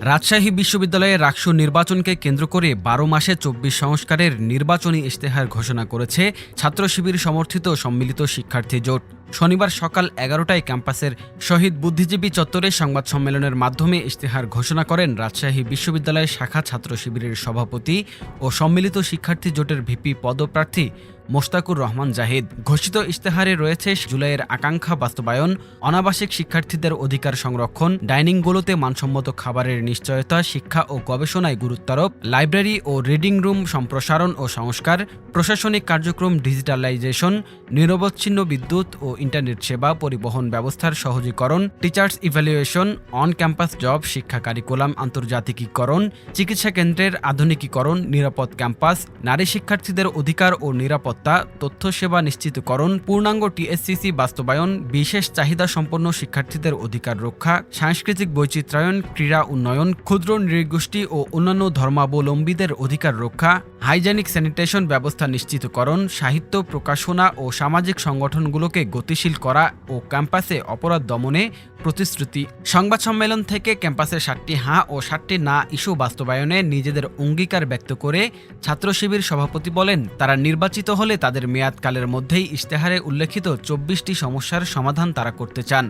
রাজশাহী বিশ্ববিদ্যালয়ে রাকসু নির্বাচনকে কেন্দ্র করে বারো মাসে চব্বিশ সংস্কারের নির্বাচনী ইশতেহার ঘোষণা করেছে ছাত্র শিবির সমর্থিত সম্মিলিত শিক্ষার্থী জোট। শনিবার সকাল এগারোটায় ক্যাম্পাসের শহীদ বুদ্ধিজীবী চত্বরে সংবাদ সম্মেলনের মাধ্যমে ইশতেহার ঘোষণা করেন রাজশাহী বিশ্ববিদ্যালয়ের শাখা ছাত্র শিবিরের সভাপতি ও সম্মিলিত শিক্ষার্থী জোটের ভিপি পদপ্রার্থী মোস্তাকুর রহমান জাহিদ। ঘোষিত ইশতেহারে রয়েছে জুলাইয়ের আকাঙ্ক্ষা বাস্তবায়ন, অনাবাসিক শিক্ষার্থীদের অধিকার সংরক্ষণ, ডাইনিংগুলোতে মানসম্মত খাবারের নিশ্চয়তা, শিক্ষা ও গবেষণায় গুরুত্বারোপ, লাইব্রেরি ও রিডিং রুম সম্প্রসারণ ও সংস্কার, প্রশাসনিক কার্যক্রম ডিজিটালাইজেশন, নিরবচ্ছিন্ন বিদ্যুৎ ও ইন্টারনেট সেবা পরিবহন ব্যবস্থার সহজীকরণ teachers evaluation on campus job শিক্ষা কারিকুলাম আন্তর্জাতিকীকরণ, চিকিৎসা কেন্দ্রের আধুনিকীকরণ, নিরাপদ ক্যাম্পাস নারী শিক্ষার্থীদের অধিকার ও নিরাপত্তা, তথ্য সেবা নিশ্চিতকরণ, পূর্ণাঙ্গ টিএসসিসি বাস্তবায়ন, বিশেষ চাহিদা সম্পন্ন শিক্ষার্থীদের অধিকার রক্ষা, সাংস্কৃতিক বৈচিত্র্যায়ন, ক্রীড়া উন্নয়ন, ক্ষুদ্র নৃগোষ্ঠী ও অন্যান্য ধর্মাবলম্বীদের অধিকার রক্ষা হাইজেনিক স্যানিটেশন ব্যবস্থা নিশ্চিতকরণ, সাহিত্য প্রকাশনা ও সামাজিক সংগঠনগুলোকে গতিশীল করা ও ক্যাম্পাসে অপরাধ দমনে প্রতিশ্রুতি। সংবাদ সম্মেলন থেকে ক্যাম্পাসে সাতটি হাঁ ও সাতটি না ইস্যু বাস্তবায়নে নিজেদের অঙ্গীকার ব্যক্ত করে ছাত্র শিবির সভাপতি বলেন, তারা নির্বাচিত হলে তাদের মেয়াদকালের মধ্যেই ইশতেহারে উল্লেখিত চব্বিশটি সমস্যার সমাধান তারা করতে চান।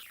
you